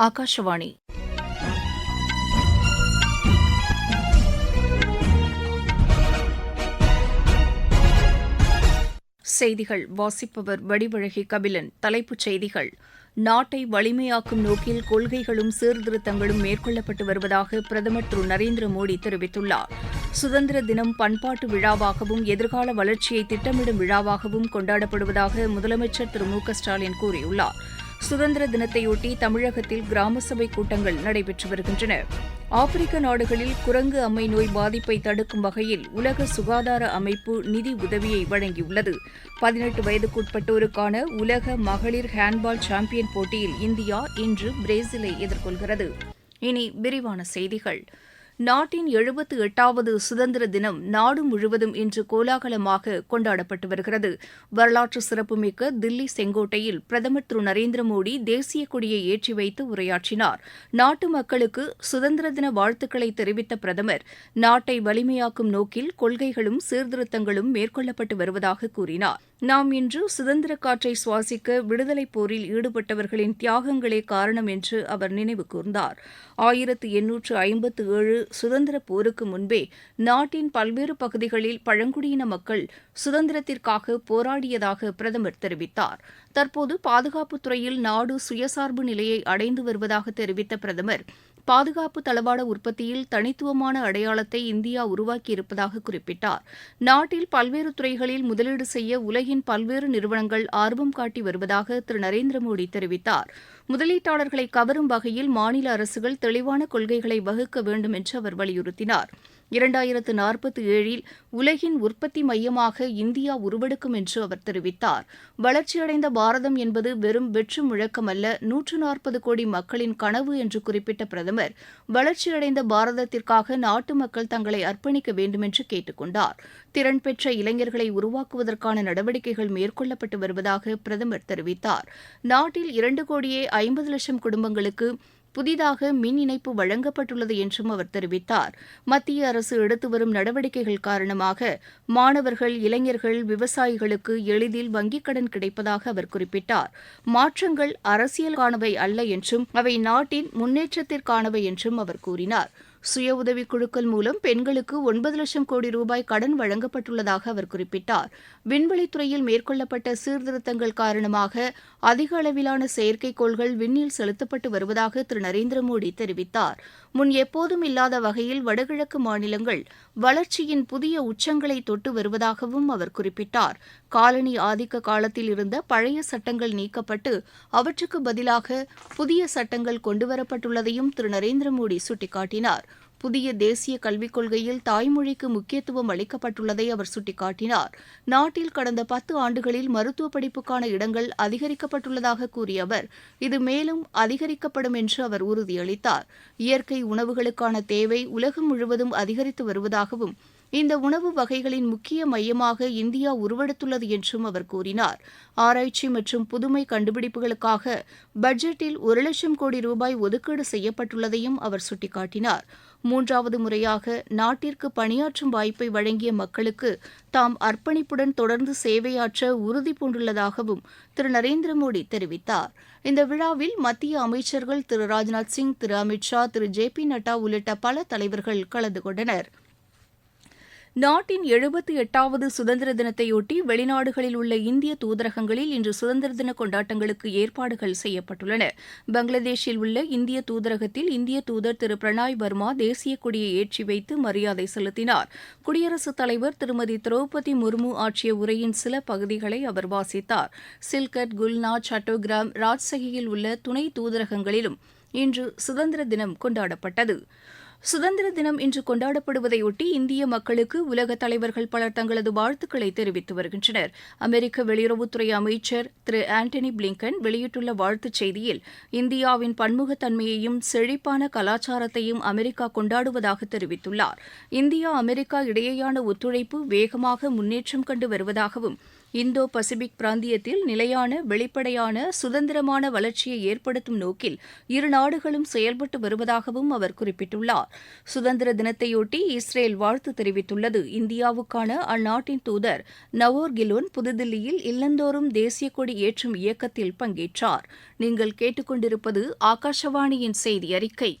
ஆகாஷவாணி செய்திகள். வாசிப்பவர் வடிவழகி கபிலன். தலைப்புச் செய்திகள். நாட்டை வலிமையாக்கும் நோக்கில் கொள்கைகளும் சீர்திருத்தங்களும் மேற்கொள்ளப்பட்டு வருவதாக பிரதமர் திரு. நரேந்திர மோடி தெரிவித்துள்ளார். சுதந்திர தினம் பண்பாட்டு விழாவாகவும் எதிர்கால வளர்ச்சியை திட்டமிடும் விழாவாகவும் கொண்டாடப்படுவதாக முதலமைச்சர் திரு. மு. க. ஸ்டாலின் கூறியுள்ளார். சுதந்திர தினத்தையொட்டி தமிழகத்தில் கிராம சபை கூட்டங்கள் நடைபெற்று வருகின்றன. ஆப்பிரிக்க நாடுகளில் குரங்கு அம்மை நோய் பாதிப்பை தடுக்கும் வகையில் உலக சுகாதார அமைப்பு நிதி உதவியை வழங்கியுள்ளது. பதினெட்டு வயதுக்குட்பட்டோருக்கான உலக மகளிர் ஹேண்ட்பால் சாம்பியன் போட்டியில் இந்தியா இன்று பிரேசிலை எதிர்கொள்கிறது. இனி விரிவான செய்திகள். நாட்டின் எழுபத்து எட்டாவது சுதந்திர தினம் நாடு முழுவதும் இன்று கோலாகலமாக கொண்டாடப்பட்டு வருகிறது. வரலாற்று சிறப்புமிக்க தில்லி செங்கோட்டையில் பிரதமர் திரு நரேந்திர மோடி தேசிய கொடியை ஏற்றி வைத்து உரையாற்றினார். நாட்டு மக்களுக்கு சுதந்திர தின வாழ்த்துக்களை தெரிவித்த பிரதமர் நாட்டை வலிமையாக்கும் நோக்கில் கொள்கைகளும் சீர்திருத்தங்களும் மேற்கொள்ளப்பட்டு வருவதாக கூறினார். நாம் இன்று சுதந்திர காற்றை சுவாசிக்க விடுதலைப் போரில் ஈடுபட்டவர்களின் தியாகங்களே காரணம் என்று அவர் நினைவு கூர்ந்தார். ஆயிரத்து எண்ணூற்று ஐம்பத்து ஏழு சுதந்திர போருக்கு முன்பே நாட்டின் பல்வேறு பகுதிகளில் பழங்குடியின மக்கள் சுதந்திரத்திற்காக போராடியதாக பிரதமர் தெரிவித்தார். தற்போது பாதுகாப்புத் துறையில் நாடு சுயசார்பு நிலையை அடைந்து வருவதாக தெரிவித்த பிரதமர் பாதுகாப்பு தளவாட உற்பத்தியில் தனித்துவமான அடையாளத்தை இந்தியா உருவாக்கியிருப்பதாக குறிப்பிட்டார். நாட்டில் பல்வேறு துறைகளில் முதலீடு செய்ய உலகின் பல்வேறு நிறுவனங்கள் ஆர்வம் காட்டி வருவதாக திரு. நரேந்திர மோடி தெரிவித்தார். முதலீட்டாளர்களை கவரும் வகையில் மாநில அரசுகள் தெளிவான கொள்கைகளை வகுக்க வேண்டும் என்று அவர் வலியுறுத்தினார். இரண்டாயிரத்து நாற்பத்தி ஏழில் உலகின் உற்பத்தி மையமாக இந்தியா உருவெடுக்கும் என்று அவர் தெரிவித்தார். வளர்ச்சியடைந்த பாரதம் என்பது வெறும் வெற்று முழக்கமல்ல நூற்று நாற்பது கோடி மக்களின் கனவு என்று குறிப்பிட்ட பிரதமர் வளர்ச்சியடைந்த பாரதத்திற்காக நாட்டு மக்கள் தங்களை அர்ப்பணிக்க வேண்டுமென்று கேட்டுக் கொண்டார் திறன் பெற்ற இளைஞர்களை உருவாக்குவதற்கான நடவடிக்கைகள் மேற்கொள்ளப்பட்டு வருவதாக பிரதமர் தெரிவித்தார். நாட்டில் இரண்டு கோடியே ஐம்பது லட்சம் குடும்பங்களுக்கு புதிதாக மின் இணைப்பு வழங்கப்பட்டுள்ளது என்றும் அவர் தெரிவித்தார். மத்திய அரசு எடுத்து வரும் நடவடிக்கைகள் காரணமாக மாணவர்கள் இளைஞர்கள் விவசாயிகளுக்கு எளிதில் வங்கிக் கடன் கிடைப்பதாக அவர் குறிப்பிட்டார். மாற்றங்கள் அரசியலுக்கானவை அல்ல என்றும் அவை நாட்டின் முன்னேற்றத்திற்கானவை என்றும் அவர் கூறினார். சுய உதவிக் குழுக்கள் மூலம் பெண்களுக்கு ஒன்பது லட்சம் கோடி ரூபாய் கடன் வழங்கப்பட்டுள்ளதாக அவர் குறிப்பிட்டார். விண்வெளித்துறையில் மேற்கொள்ளப்பட்ட சீர்திருத்தங்கள் காரணமாக அதிக அளவிலான செயற்கைக்கோள்கள் விண்ணில் செலுத்தப்பட்டு வருவதாக திரு. நரேந்திர மோடி தெரிவித்தார். முன் எப்போதும் இல்லாத வகையில் வடகிழக்கு மாநிலங்கள் வளர்ச்சியின் புதிய உச்சங்களை தொட்டு வருவதாகவும் அவர் குறிப்பிட்டார். காலனி ஆதிக்க காலத்தில் இருந்த பழைய சட்டங்கள் நீக்கப்பட்டு அவற்றுக்கு பதிலாக புதிய சட்டங்கள் கொண்டுவரப்பட்டுள்ளதையும் திரு. நரேந்திர மோடி சுட்டிக்காட்டினார். புதிய தேசிய கல்விக் கொள்கையில் தாய்மொழிக்கு முக்கியத்துவம் அளிக்கப்பட்டுள்ளதை அவர் சுட்டிக்காட்டினார். நாட்டில் கடந்த பத்து ஆண்டுகளில் மருத்துவ படிப்புக்கான இடங்கள் அதிகரிக்கப்பட்டுள்ளதாக கூறிய அவர் இது மேலும் அதிகரிக்கப்படும் என்று அவர் உறுதியளித்தார். இயற்கை உணவுகளுக்கான தேவை உலகம் முழுவதும் அதிகரித்து வருவதாகவும் இந்த உணவு வகைகளின் முக்கிய மையமாக இந்தியா உருவெடுத்துள்ளது என்றும் அவர் கூறினார். ஆராய்ச்சி மற்றும் புதுமை கண்டுபிடிப்புகளுக்காக பட்ஜெட்டில் ஒரு லட்சம் கோடி ரூபாய் ஒதுக்கீடு செய்யப்பட்டுள்ளதையும் அவர் சுட்டிக்காட்டினார். மூன்றாவது முறையாக நாட்டிற்கு பணியாற்றும் வாய்ப்பை வழங்கிய மக்களுக்கு தாம் அர்ப்பணிப்புடன் தொடர்ந்து சேவையாற்ற உறுதி பூண்டுள்ளதாகவும் திரு. நரேந்திர மோடி தெரிவித்தார். இந்த விழாவில் மத்திய அமைச்சர்கள் திரு. ராஜ்நாத் சிங் திரு. அமித் ஷா திரு. ஜே. பி. நட்டா உள்ளிட்ட பல தலைவர்கள் கலந்து கொண்டனர். நாட்டின் எழுபத்தி எட்டாவது சுதந்திர தினத்தையொட்டி வெளிநாடுகளில் உள்ள இந்திய தூதரகங்களில் இன்று சுதந்திர தின கொண்டாட்டங்களுக்கு ஏற்பாடுகள் செய்யப்பட்டுள்ளன. பங்களாதேஷில் உள்ள இந்திய தூதரகத்தில் இந்திய தூதர் திரு பிரணாய் வர்மா தேசிய கொடியை ஏற்றி வைத்து மரியாதை செலுத்தினார். குடியரசுத் தலைவர் திருமதி திரௌபதி முர்மு ஆற்றிய உரையின் சில பகுதிகளை அவர் வாசித்தார். சில்கட் குல்னா சட்டோகிராம் ராஜ்சகியில் உள்ள துணை தூதரகங்களிலும் இன்று சுதந்திர தினம் கொண்டாடப்பட்டது. சுதந்திர தினம் இன்று கொண்டாடப்படுவதையொட்டி இந்திய மக்களுக்கு உலக தலைவர்கள் பலர் தங்களது வாழ்த்துக்களை தெரிவித்து வருகின்றனர். அமெரிக்க வெளியுறவுத்துறை அமைச்சர் திரு ஆண்டனி பிளிங்கன் வெளியிட்டுள்ள வாழ்த்துச் செய்தியில் இந்தியாவின் பன்முகத்தன்மையையும் செழிப்பான கலாச்சாரத்தையும் அமெரிக்கா கொண்டாடுவதாக தெரிவித்துள்ளார். இந்தியா அமெரிக்கா இடையேயான ஒத்துழைப்பு வேகமாக முன்னேற்றம் கண்டு வருவதாகவும் இந்தோ பசிபிக் பிராந்தியத்தில் நிலையான வெளிப்படையான சுதந்திரமான வளர்ச்சியை ஏற்படுத்தும் நோக்கில் இரு நாடுகளும் செயல்பட்டு வருவதாகவும் அவர் குறிப்பிட்டுள்ளார். சுதந்திர தினத்தையொட்டி இஸ்ரேல் வாழ்த்து தெரிவித்துள்ளது. இந்தியாவுக்கான அந்நாட்டின் தூதர் நவோர் கிலோன் புதுதில்லியில் இல்லந்தோறும் தேசிய கொடி ஏற்றும் இயக்கத்தில் பங்கேற்றார். நீங்கள் கேட்டுக்கொண்டிருப்பது ஆகாஷவாணியின் செய்தி அறிக்கை.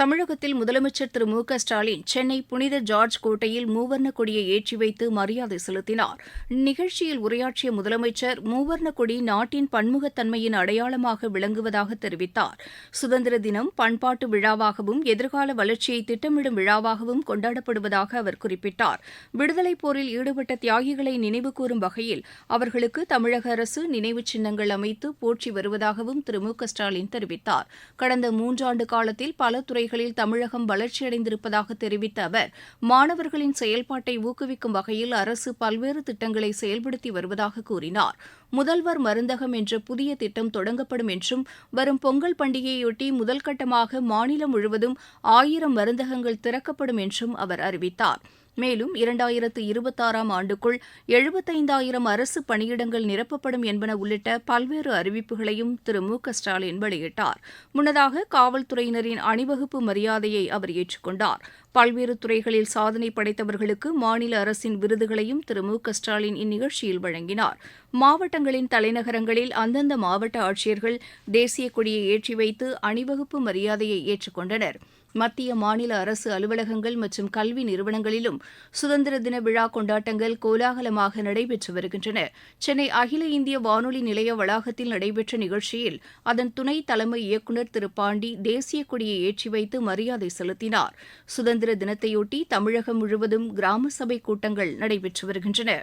தமிழகத்தில் முதலமைச்சர் திரு மு க ஸ்டாலின் சென்னை புனித ஜார்ஜ் கோட்டையில் மூவர்ண கொடியை ஏற்றி வைத்து மரியாதை செலுத்தினார். நிகழ்ச்சியில் உரையாற்றிய முதலமைச்சர் மூவர்ண கொடி நாட்டின் பன்முகத்தன்மையின் அடையாளமாக விளங்குவதாக தெரிவித்தார். சுதந்திர தினம் பண்பாட்டு விழாவாகவும் எதிர்கால வளர்ச்சியை திட்டமிடும் விழாவாகவும் கொண்டாடப்படுவதாக அவர் குறிப்பிட்டார். விடுதலைப் போரில் ஈடுபட்ட தியாகிகளை நினைவுகூரும் வகையில் அவர்களுக்கு தமிழக அரசு நினைவுச் சின்னங்கள் அமைத்து போற்றி வருவதாகவும் திரு மு க ஸ்டாலின் தெரிவித்தார். கடந்த மூன்றாண்டு காலத்தில் பல துறை துறைகளில் தமிழகம் வளர்ச்சியடைந்திருப்பதாக தெரிவித்த அவர் மாணவர்களின் செயல்பாட்டை ஊக்குவிக்கும் வகையில் அரசு பல்வேறு திட்டங்களை செயல்படுத்தி வருவதாக கூறினார். முதல்வர் மருந்தகம் என்ற புதிய திட்டம் தொடங்கப்படும் என்றும் வரும் பொங்கல் பண்டிகையொட்டி முதல் கட்டமாக மாநிலம் முழுவதும் ஆயிரம் மருந்தகங்கள் திறக்கப்படும் என்றும் அவர் அறிவித்தார். மேலும் இரண்டாயிரத்து இருபத்தாறாம் ஆண்டுக்குள் எழுபத்தைந்தாயிரம் அரசு பணியிடங்கள் நிரப்பப்படும் என்பன உள்ளிட்ட பல்வேறு அறிவிப்புகளையும் திரு மு க ஸ்டாலின் வெளியிட்டார். முன்னதாக காவல்துறையினரின் அணிவகுப்பு மரியாதையை அவர் ஏற்றுக்கொண்டார். பல்வேறு துறைகளில் சாதனை படைத்தவர்களுக்கு மாநில அரசின் விருதுகளையும் திரு மு க ஸ்டாலின் இந்நிகழ்ச்சியில் வழங்கினார். மாவட்டங்களின் தலைநகரங்களில் அந்தந்த மாவட்ட ஆட்சியர்கள் தேசிய கொடியை ஏற்றி வைத்து அணிவகுப்பு மரியாதையை ஏற்றுக்கொண்டனர். மத்திய மாநில அரசு அலுவலகங்கள் மற்றும் கல்வி நிறுவனங்களிலும் சுதந்திர தின விழா கொண்டாட்டங்கள் கோலாகலமாக நடைபெற்று வருகின்றன. சென்னை அகில இந்திய வானொலி நிலைய வளாகத்தில் நடைபெற்ற நிகழ்ச்சியில் அதன் துணை தலைமை இயக்குநர் திரு பாண்டி தேசிய கொடியை ஏற்றி வைத்து மரியாதை செலுத்தினார். சுதந்திர தினத்தையொட்டி தமிழகம் முழுவதும் கிராம சபை கூட்டங்கள் நடைபெற்று வருகின்றன.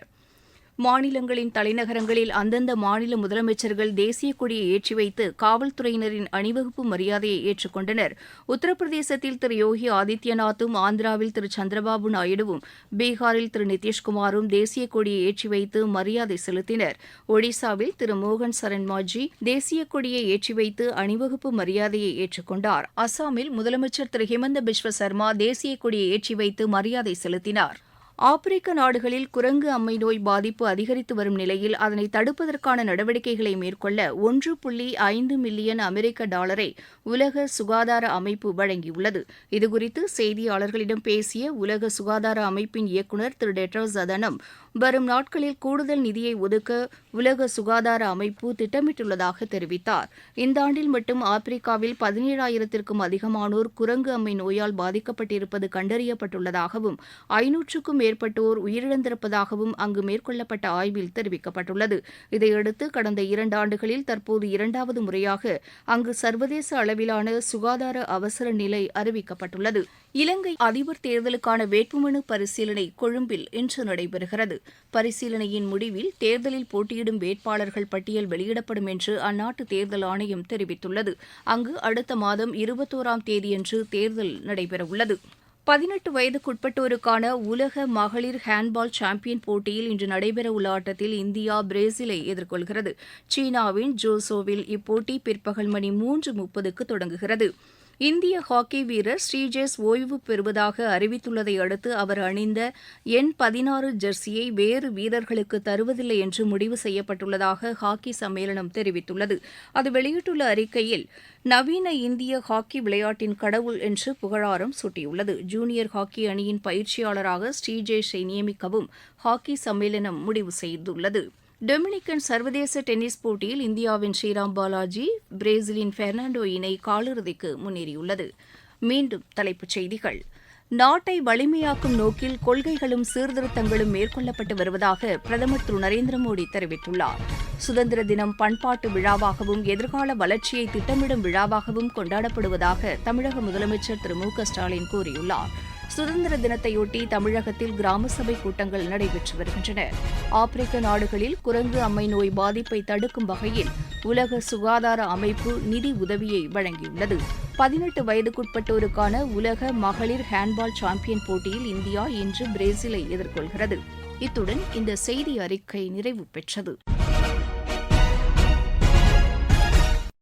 மாநிலங்களின் தலைநகரங்களில் அந்தந்த மாநில முதலமைச்சர்கள் தேசிய கொடியை ஏற்றி வைத்து காவல்துறையினரின் அணிவகுப்பு மரியாதையை ஏற்றுக்கொண்டனர் உத்தரப்பிரதேசத்தில் திரு யோகி ஆதித்யநாத்தும் ஆந்திராவில் திரு சந்திரபாபு நாயுடுவும் பீகாரில் திரு நிதிஷ்குமாரும் தேசிய கொடியை ஏற்றி வைத்து மரியாதை செலுத்தினர். ஒடிசாவில் திரு மோகன் சரண் மாஜி தேசிய கொடியை ஏற்றி வைத்து அணிவகுப்பு மரியாதையை ஏற்றுக்கொண்டார் அசாமில் முதலமைச்சர் திரு ஹிமந்த பிஸ்வ சர்மா தேசிய கொடியை ஏற்றி வைத்து மரியாதை செலுத்தினார். ஆப்பிரிக்க நாடுகளில் குரங்கு அம்மை நோய் பாதிப்பு அதிகரித்து வரும் நிலையில் அதனை தடுப்பதற்கான நடவடிக்கைகளை மேற்கொள்ள ஒன்று புள்ளி ஐந்து மில்லியன் அமெரிக்க டாலரை உலக சுகாதார அமைப்பு வழங்கியுள்ளது. இதுகுறித்து செய்தியாளர்களிடம் பேசிய உலக சுகாதார அமைப்பின் இயக்குநர் திரு டெட்ரோஸ் அதனம் வரும் நாட்களில் கூடுதல் நிதியை ஒதுக்க உலக சுகாதார அமைப்பு திட்டமிட்டுள்ளதாக தெரிவித்தார். இந்த ஆண்டில் மட்டும் ஆப்பிரிக்காவில் பதினேழாயிரத்திற்கும் அதிகமானோர் குரங்கு அம்மை நோயால் பாதிக்கப்பட்டிருப்பது கண்டறியப்பட்டுள்ளதாகவும் ஐநூற்றுக்கும் மேற்பட்டோர் உயிரிழந்திருப்பதாகவும் அங்கு மேற்கொள்ளப்பட்ட ஆய்வில் தெரிவிக்கப்பட்டுள்ளது. இதையடுத்து கடந்த இரண்டு ஆண்டுகளில் தற்போது இரண்டாவது முறையாக அங்கு சர்வதேச அளவிலான சுகாதார அவசர நிலை அறிவிக்கப்பட்டுள்ளது. இலங்கை அதிபர் தேர்தலுக்கான வேட்புமனு பரிசீலனை கொழும்பில் இன்று நடைபெறுகிறது. பரிசீலனையின் முடிவில் தேர்தலில் போட்டியிடும் வேட்பாளர்கள் பட்டியல் வெளியிடப்படும் என்று அந்நாட்டு தேர்தல் ஆணையம் தெரிவித்துள்ளது. அங்கு அடுத்த மாதம் இருபத்தோராம் தேதியன்று தேர்தல் நடைபெறவுள்ளது. பதினெட்டு வயதுக்குட்பட்டோருக்கான உலக மகளிர் ஹேண்ட்பால் சாம்பியன் போட்டியில் இன்று நடைபெறவுள்ள ஆட்டத்தில் இந்தியா பிரேசிலை எதிர்கொள்கிறது. சீனாவின் ஜோசோவில் இப்போட்டி பிற்பகல் மணி மூன்று முப்பதுக்கு தொடங்குகிறது. இந்திய ஹாக்கி வீரர் ஸ்ரீஜேஷ் ஓய்வு பெறுவதாக அறிவித்துள்ளதை அடுத்து அவர் அணிந்த எண் பதினாறு ஜெர்சியை வேறு வீரர்களுக்கு தருவதில்லை என்று முடிவு செய்யப்பட்டுள்ளதாக ஹாக்கி சம்மேளனம் தெரிவித்துள்ளது. அது வெளியிட்டுள்ள அறிக்கையில் நவீன இந்திய ஹாக்கி விளையாட்டின் கடவுள் என்று புகழாரம் சூட்டியுள்ளது. ஜூனியர் ஹாக்கி அணியின் பயிற்சியாளராக ஸ்ரீஜேஷை நியமிக்கவும் ஹாக்கி சம்மேளனம் முடிவு செய்துள்ளது. டொமினிக்கன் சர்வதேச டென்னிஸ் போட்டியில் இந்தியாவின் ஸ்ரீராம் பாலாஜி பிரேசிலின் பெர்னாண்டோ இணை காலிறுதிக்கு முன்னேறியுள்ளது. மீண்டும் தலைப்புச் செய்திகள். நாட்டை வலிமையாக்கும் நோக்கில் கொள்கைகளும் சீர்திருத்தங்களும் மேற்கொள்ளப்பட்டு வருவதாக பிரதமர் திரு. நரேந்திர மோடி தெரிவித்துள்ளார். சுதந்திர தினம் பண்பாட்டு விழாவாகவும் எதிர்கால வளர்ச்சியை திட்டமிடும் விழாவாகவும் கொண்டாடப்படுவதாக தமிழக முதலமைச்சர் திரு. மு. க. ஸ்டாலின் கூறியுள்ளார். சுதந்திர தினத்தையொட்டி தமிழகத்தில் கிராம சபை கூட்டங்கள் நடைபெற்று வருகின்றன. ஆப்பிரிக்க நாடுகளில் குரங்கு அம்மை நோய் பாதிப்பை தடுக்கும் வகையில் உலக சுகாதார அமைப்பு நிதி உதவியை வழங்கியுள்ளது. பதினெட்டு வயதுக்குட்பட்டோருக்கான உலக மகளிர் ஹேண்ட்பால் சாம்பியன் போட்டியில் இந்தியா இன்று பிரேசிலை எதிர்கொள்கிறது. இத்துடன் இந்த செய்தி அறிக்கை நிறைவு பெற்றது.